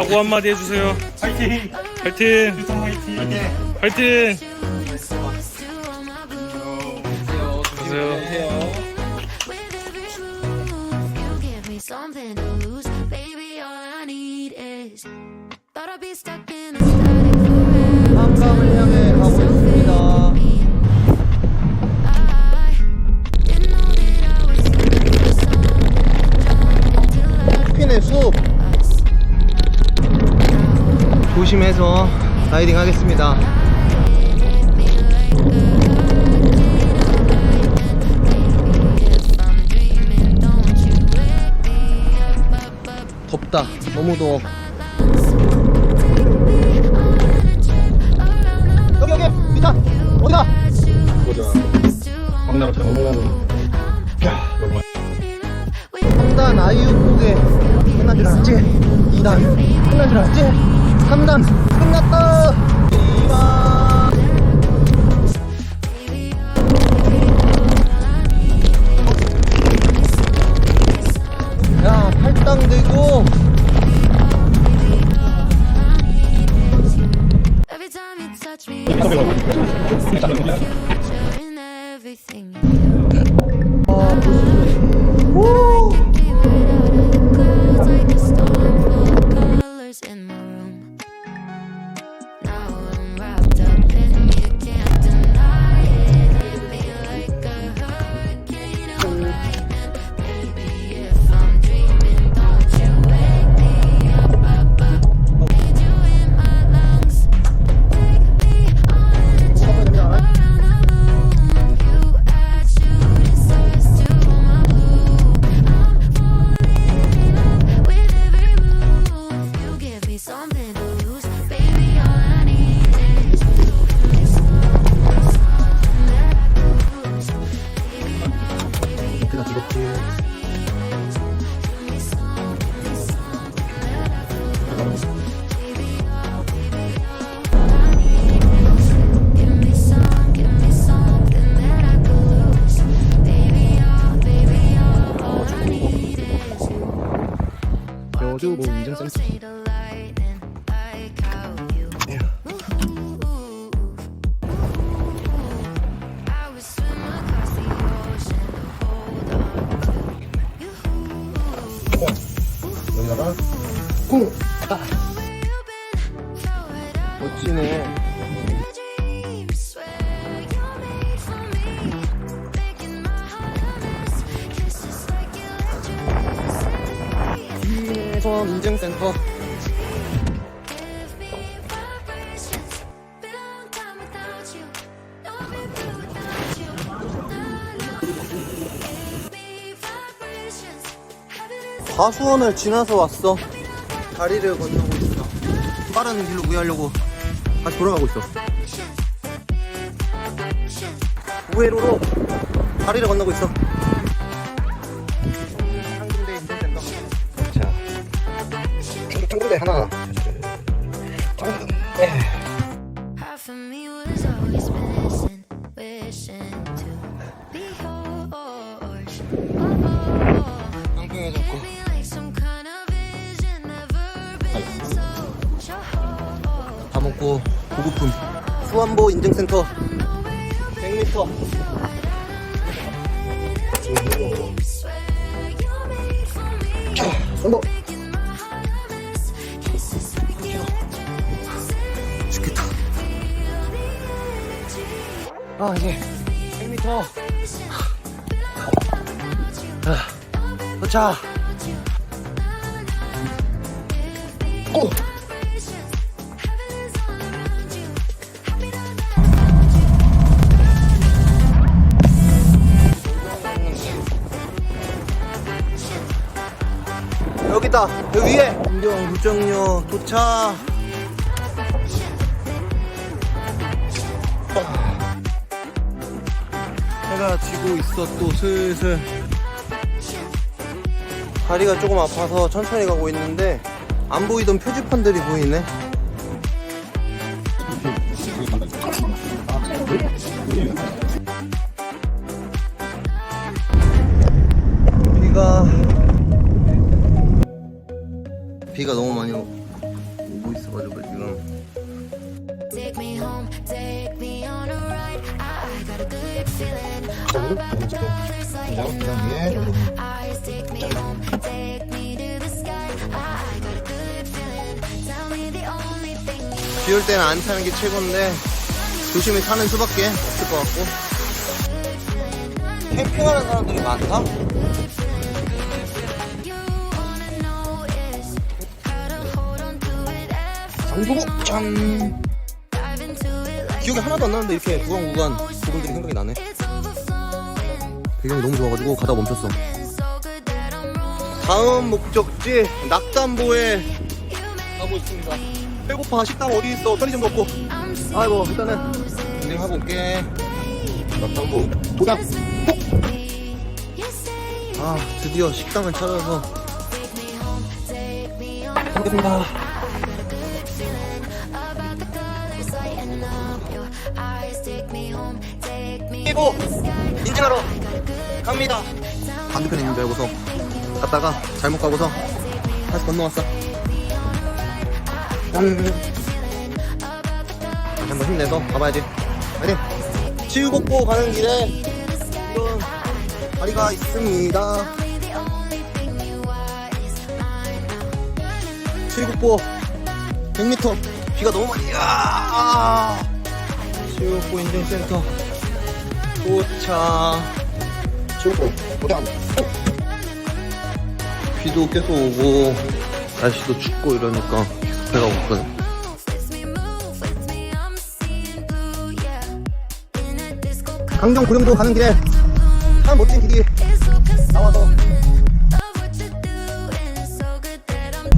각오 한마디 해주세요. 파이팅! 파이팅! 유성 파이팅! 파이팅! 안녕하세요. Something to lose, baby. All I need is thought I'd be stuck 라이딩 하겠습니다. 덥다. 너무 더워. 여기 여기 비다 어디가? 광나라 잘 야 너무 3단 아이유 곡에 끝난 줄 알았지? 2단 끝난 줄 알았지? 3단 끝났다. 이만. Give me vibrations. Heaven is 과수원을 지나서 왔어 다리를 건너고 있어 빠른 길로 구하려고 다시 돌아가고 있어. 우회로로 다리를 건너고 있어. 상군대 인증센터 자. 상군대 하나 half 먹고 보급품 수원보 인증센터 100m Swear you're made for me. 선보. 죽겠다. 아 이제 100m 아, 도착 오 여기다 여기 위에. 문경 무정료 도착. 해가 지고 있어 또 슬슬. 다리가 조금 아파서 천천히 가고 있는데 안 보이던 표지판들이 보이네 비올 때는 안 타는 게 최고인데 조심히 타는 수밖에 없을 것 같고 캠핑하는 사람들이 많다? 장소고 짠 기억이 하나도 안 나는데 이렇게 구간 구간 부분들이 생각이 나네. 배경이 너무 좋아가지고 가다 멈췄어. 다음 목적지 낙담보에 가고 있습니다 배고파 식당 어디 있어 편의점 먹고 아이고 일단은 진행하고 올게 낙담보 도착 You say 아 드디어 식당을 찾아서 먹겠습니다 me 그리고. 인증하러 갑니다 반대편에 있는 줄 알고서 갔다가 잘못 가고서 다시 건너왔어 짠 다시 한번 힘내서 가봐야지. 파이팅! 치유곡보 가는 길에 이런 다리가 있습니다. 치유곡보 100m 비가 너무 많이 야 치유곡보 인증센터. 도착. 치유곡보 도착 비도 계속 오고 날씨도 춥고 이러니까 배가 고프거든 강정 고령도 가는 길에 참 멋진 길이 나와서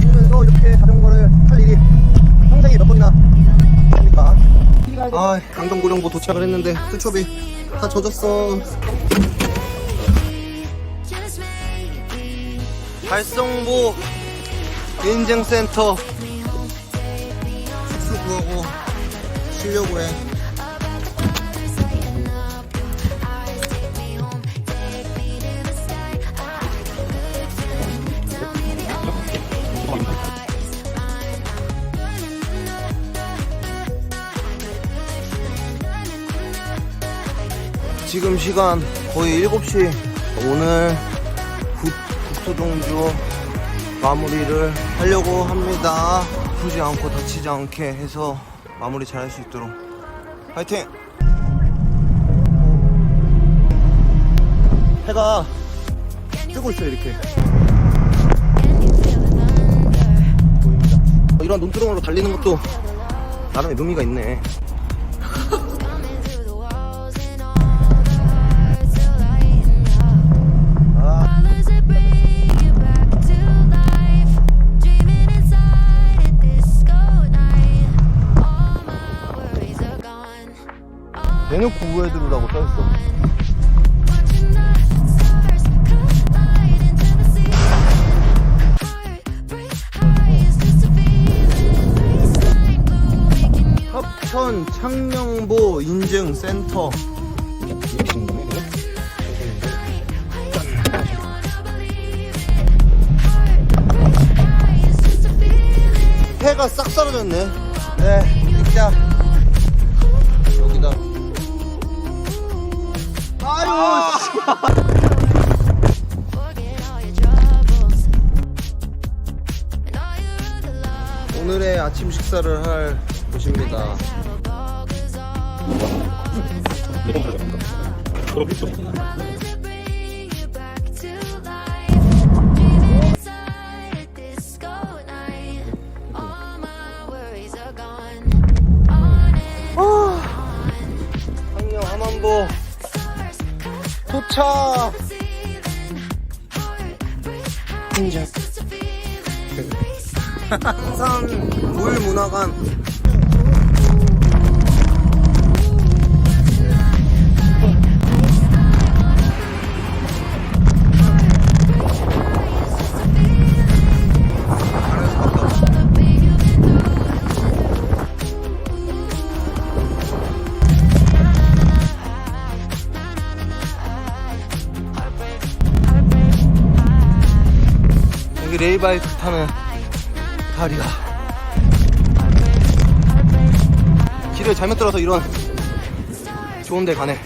보면서 이렇게 자전거를 탈 일이 평생에 몇 번이나 있습니까? 아, 강정 고령보 도착을 했는데 수첩이 다 젖었어. 달성보 인증센터 쉬려고 해. 지금 시간 거의 7시. 오늘 국, 국토종주 마무리를 하려고 합니다. 아프지 않고 다치지 않게 해서 마무리 잘 할 수 있도록 화이팅! 해가 뜨고 있어요 이렇게? 보입니다. 이런 논두렁으로 달리는 것도 나름의 묘미가 있네. 우회드루라고 써있어. 합천 창녕보 인증센터. 해가 싹 사라졌네. 네, 진짜 아유, 씨. 오늘의 아침 식사를 할 곳입니다. Feeling. Baseline 항상 물 문화관 이바이크 타는 다리가 길을 잘못 들어서 이런 좋은 데 가네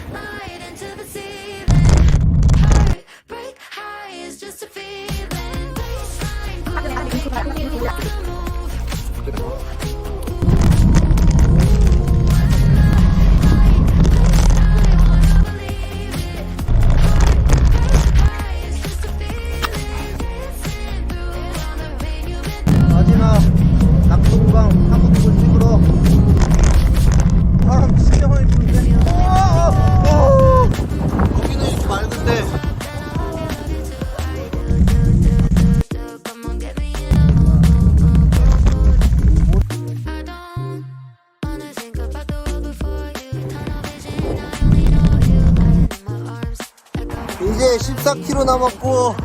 14km 남았고.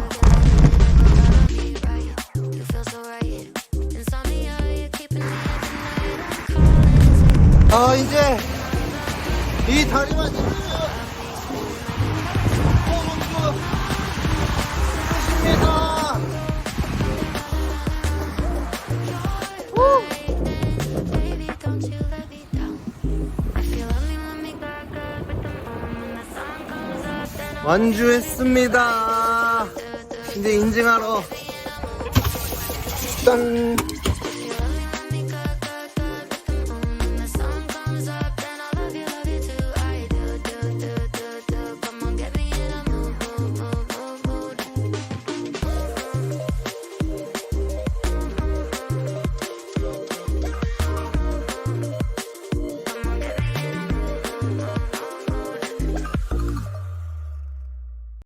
아 이제 이 다리만 완주했습니다. 이제 인증하러 짠.